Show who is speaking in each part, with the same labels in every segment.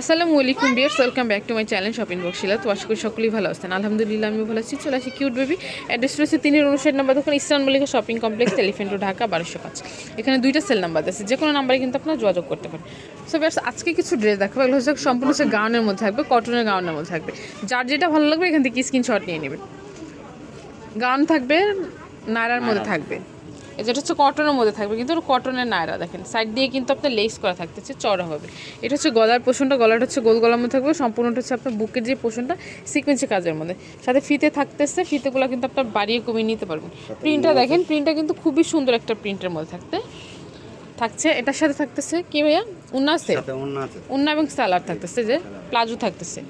Speaker 1: আসসালামু আলাইকুম বিয়ার্স welcome back to my channel shopping বক্সিলা তো আশা করি সকলেই ভালো আছেন। আলহামদুলিল্লাহ আমি ভালো আছি। চলে আসি কিউট বেবি। অ্যাড্রেস রয়েছে তিনের উনষাট নাম্বার দোকান eastern Mallika shopping complex elephant road Dhaka বারোশো পাঁচ। এখানে দুইটা সেল নাম্বার আছে। যে কোনো নাম্বারে কিন্তু আপনারা যোগাযোগ করতে পারেন। সো বিয়ার্স আজকে কিছু ড্রেস দেখাবো। এগুলো হচ্ছে সম্পূর্ণ হচ্ছে গাউনের মধ্যে থাকবে কটনের গাউনের মধ্যে থাকবে। যার যেটা ভালো লাগবে এখান থেকে স্ক্রিনশট নিয়ে নেবেন। গাউন থাকবে নায়রার মধ্যে থাকবে। যেটা হচ্ছে কটনের মধ্যে থাকবে কিন্তু কটনের নায়রা দেখেন। সাইড দিয়ে কিন্তু আপনার লেস করা থাকতেছে চড়া হবে। এটা হচ্ছে গলার পোষণটা গলাটা হচ্ছে গোল গলার মধ্যে থাকবে সম্পূর্ণটা হচ্ছে আপনার বুকের যে পোষণটা সিকোয়েন্সি কাজের মধ্যে। সাথে ফিতে থাকতেছে ফিতেগুলো কিন্তু আপনার বাড়িয়ে কমিয়ে নিতে পারবেন। প্রিন্টটা দেখেন প্রিন্টটা কিন্তু খুবই সুন্দর একটা প্রিন্টের মধ্যে থাকতে। থাকছে এটার সাথে থাকতেছে কি ভাইয়া? উন্না আছে? উন্না এবং সালার থাকতেছে যে প্লাজো থাকতেছে।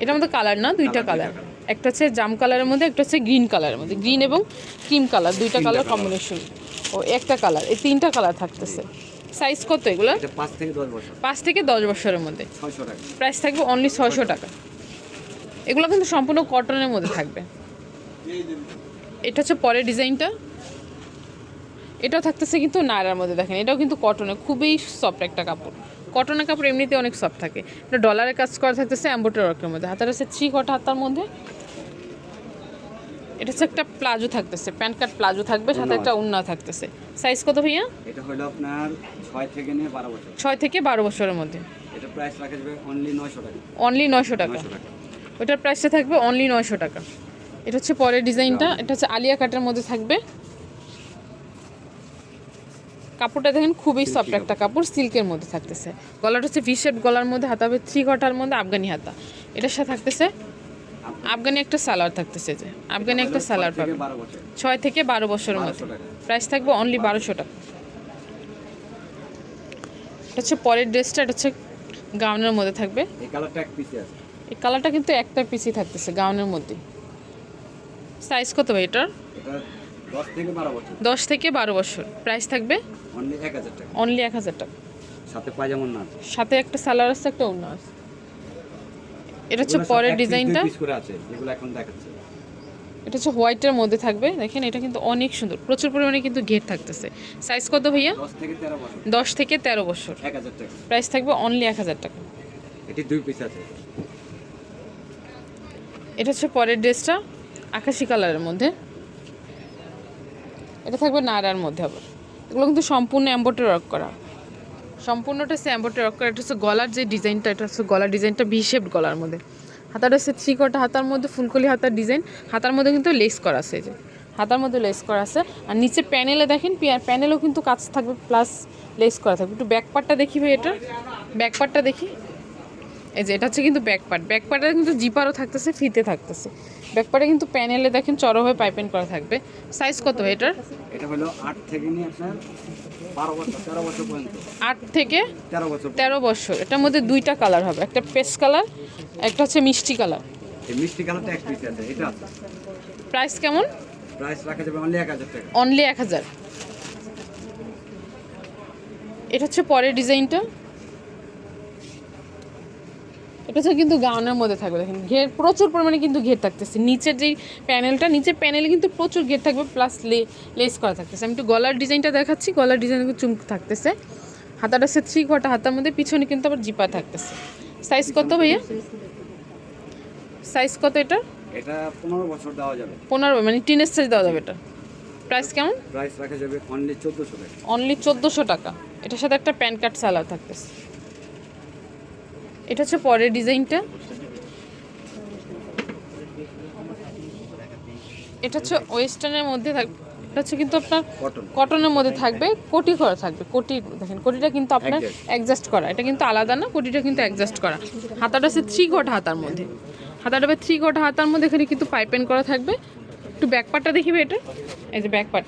Speaker 1: এটার মধ্যে কালার না? দুইটা কালার একটা হচ্ছে জাম কালারের মধ্যে একটা হচ্ছে গ্রিন কালারের মধ্যে। গ্রিন এবং ক্রিম কালার দুইটা কালার কম্বিনেশন ও একটা কালার। এই তিনটা কালার থাকতেছে। সাইজ কত এগুলো?
Speaker 2: পাঁচ থেকে দশ বছর।
Speaker 1: পাঁচ থেকে দশ বছরের মধ্যে। প্রাইস থাকবে অনলি ছয়শো টাকা। এগুলো কিন্তু সম্পূর্ণ কটনের মধ্যে থাকবে। এটা হচ্ছে পরের ডিজাইনটা। এটাও থাকতেছে কিন্তু নায়রার মধ্যে দেখেন। এটাও কিন্তু কটনের খুবই সফট একটা কাপড়। কটনের কাপড় এমনিতে অনেক সফট থাকে। এটা ডলারের কাজ করা থাকতেছে অ্যাম্বোটার ওয়ার্কের মধ্যে। হাতার হচ্ছে থ্রি কটা হাতার মধ্যে। এটা হচ্ছে একটা প্লাজো থাকতেছে প্যান্ট কাট প্লাজো থাকবে সাথে একটা উন্না থাকতেছে। সাইজ কত ভাইয়া?
Speaker 2: এটা হলো আপনার ছয় থেকে নিয়ে বারো বছর।
Speaker 1: ছয় থেকে বারো বছরের মধ্যে।
Speaker 2: এটা প্রাইস রাখা যাবে অনলি নয়শো টাকা।
Speaker 1: অনলি নয়শো টাকা।
Speaker 2: নয়শো টাকা।
Speaker 1: ওটার প্রাইসটা থাকবে অনলি নয়শো টাকা। এটা হচ্ছে পরের ডিজাইনটা এটা হচ্ছে আলিয়া কাটের মধ্যে থাকবে। কাপড়টা দেখেন খুবই সফট একটা কাপড়। সিল্কের মধ্যে থাকতেছে। গলাটা হচ্ছে ভি শেপ গলার মধ্যে হাতা হবে থ্রি ঘটার মধ্যে আফগানি হাতা। এটার সাথে থাকতেছে আফগানি একটা সালোয়ার থাকতেছে যে আফগানি একটা সালোয়ার পাবে। ছয় থেকে বারো বছরের মধ্যে। প্রাইস থাকবে অনলি বারোশো টাকা। এটা হচ্ছে পরের ড্রেসটা এটা হচ্ছে গাউনের মধ্যে থাকবে।
Speaker 2: এই কালারটা পিসে
Speaker 1: কিন্তু একটা পিসই থাকতেছে গাউনের মধ্যে। সাইজ কত ভাই এটার?
Speaker 2: এটা দশ থেকে বারো বছর।
Speaker 1: প্রাইস থাকবে?
Speaker 2: অনলি এক হাজার টাকা। সাথে পায়জামা না
Speaker 1: সাথে একটা সালোয়ার আছে একটা অন্য আছে। এটা হচ্ছে পরের ডিজাইনটা।
Speaker 2: আছে যেগুলো এখন দেখাচ্ছে।
Speaker 1: এটা হচ্ছে হোয়াইটের মধ্যে থাকবে দেখেন এটা কিন্তু অনেক সুন্দর। প্রচুর পরিমাণে কিন্তু ঘের থাকতেছে। সাইজ কত ভাইয়া?
Speaker 2: দশ থেকে তেরো বছর।
Speaker 1: প্রাইস থাকবে অনলি এক হাজার টাকা।
Speaker 2: এটি দুই পিস আছে।
Speaker 1: এটা হচ্ছে পরের ড্রেসটা আকাশি কালারের মধ্যে। এটা থাকবে নাড়ার মধ্যে আবার। এগুলো কিন্তু সম্পূর্ণ অ্যাম্বোটার ওয়ার্ক করা। সম্পূর্ণটা হচ্ছে অ্যাম্বোটার ওয়ার্ক করা। এটা হচ্ছে গলার যে ডিজাইনটা, এটা হচ্ছে গলার ডিজাইনটা ভি শেপ গলার মধ্যে। হাতাটা হচ্ছে থ্রি কটা হাতার মধ্যে, ফুলকলি হাতার ডিজাইন। হাতার মধ্যে কিন্তু লেস করা আছে যে। হাতার মধ্যে লেস করা আছে। আর নিচে প্যানেলে দেখেন প্যানেলেও কিন্তু কাজ থাকবে প্লাস লেস করা থাকবে। একটু ব্যাক পার্টটা দেখি ভাই এটা। ব্যাক পার্টটা দেখি। এই যে এটা হচ্ছে কিন্তু ব্যাক পার্ট ব্যাক পার্টে কিন্তু জিপারও থাকতেছে ফিতে থাকতেছে। ব্যাক পার্টে কিন্তু প্যানেলে দেখেন চড়াভাবে পাইপেন করা থাকবে। সাইজ কত এটার?
Speaker 2: এটা হলো আট থেকে নিয়ে আপনার বারো বছর তেরো বছর পর্যন্ত।
Speaker 1: আট থেকে
Speaker 2: তেরো বছর
Speaker 1: এটার মধ্যে দুইটা কালার হবে একটা পেস্ট কালার একটা হচ্ছে মিষ্টি কালার
Speaker 2: এই মিষ্টি কালারটা এক পিস আছে এটা
Speaker 1: প্রাইস কেমন?
Speaker 2: প্রাইস রাখা যাবে অনলি এক হাজার টাকা।
Speaker 1: অনলি এক হাজার। এটা হচ্ছে পরের ডিজাইনটা এটা কিন্তু গাউনের মধ্যে থাকবে দেখেন ঘের প্রচুর পরিমাণে কিন্তু ঘের থাকতেছে। নিচের যেই প্যানেলটা নিচের প্যানেলে কিন্তু প্রচুর ঘের থাকবে প্লাস লে লেস করা থাকতেছে। আমি একটু গলার ডিজাইনটা দেখাচ্ছি গলার ডিজাইন চুমক থাকতেছে। হাতাটা সে থ্রি কটা হাতার মধ্যে পিছনে কিন্তু আবার জিপা থাকতেছে। সাইজ কত ভাইয়া? সাইজ কত এটা?
Speaker 2: এটা পনেরো বছর দেওয়া যাবে।
Speaker 1: পনেরো মানে টিনের সাইজ দেওয়া যাবে এটা। প্রাইস কেমন?
Speaker 2: প্রাইস রাখা যাবে অনলি চোদ্দোশো টাকা।
Speaker 1: অনলি চোদ্দোশো টাকা। এটার সাথে একটা প্যান কার্ড সালার থাকতেছে। এটা হচ্ছে পরের ডিজাইনটা। এটা হচ্ছে ওয়েস্টার্নের মধ্যে থাকবে এটা হচ্ছে কিন্তু আপনার কটনের মধ্যে থাকবে কোটি করা থাকবে কোটি দেখেন কোটিটা কিন্তু আপনার অ্যাডজাস্ট করা। এটা কিন্তু আলাদা না কোটিটা কিন্তু অ্যাডজাস্ট করা। হাতাটা হচ্ছে থ্রি কোট হাতার মধ্যে। হাতাটা হবে থ্রি কোট হাতার মধ্যে এখানে কিন্তু পাইপেন করা থাকবে। একটু ব্যাক পার্টটা দেখিবে এটা? এই যে ব্যাক পার্ট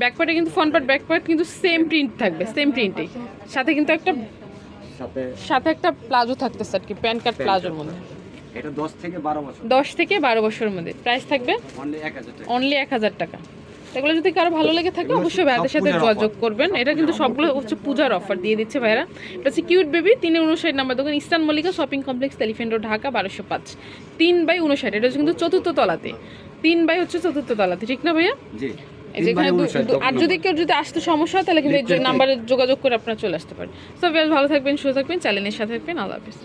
Speaker 1: ব্যাক পার্টে কিন্তু ফ্রন্ট পার্ট ব্যাক পার্ট কিন্তু সেম প্রিন্ট থাকবে সেম প্রিন্টেই সাথে কিন্তু একটা
Speaker 2: সাথে
Speaker 1: সাথে একটা প্লাজো থাকতেছে আর কি প্যান কার্ড প্লাজোর মধ্যে।
Speaker 2: এটা দশ থেকে বারো বছর।
Speaker 1: দশ থেকে বারো বছরের মধ্যে। প্রাইস থাকবে
Speaker 2: অনলি এক হাজার টাকা।
Speaker 1: অনলি এক হাজার টাকা। এগুলো যদি কারও ভালো লেগে থাকে অবশ্যই ভাইদের সাথে যোগাযোগ করবেন। এটা কিন্তু সবগুলো হচ্ছে পূজার অফার দিয়ে দিচ্ছে ভাইরা এটা হচ্ছে কিউট বেবি তিন উনষাট নাম্বার দোকান eastern Mallika shopping complex elephant road Dhaka বারোশো পাঁচ। তিন বাই উনষাট এটা হচ্ছে কিন্তু চতুর্থ তলাতে। তিন বাই হচ্ছে চতুর্থ তলাতে ঠিক না ভাইয়া?
Speaker 2: জি।
Speaker 1: আর যদি কেউ যদি আসতে সমস্যা হয় তাহলে কিন্তু এই নাম্বারে যোগাযোগ করে আপনারা চলে আসতে পারেন। সব ভালো থাকবেন সুস্থ থাকবেন চ্যানেলের সাথে থাকবেন আল্লাহ হাফিজ।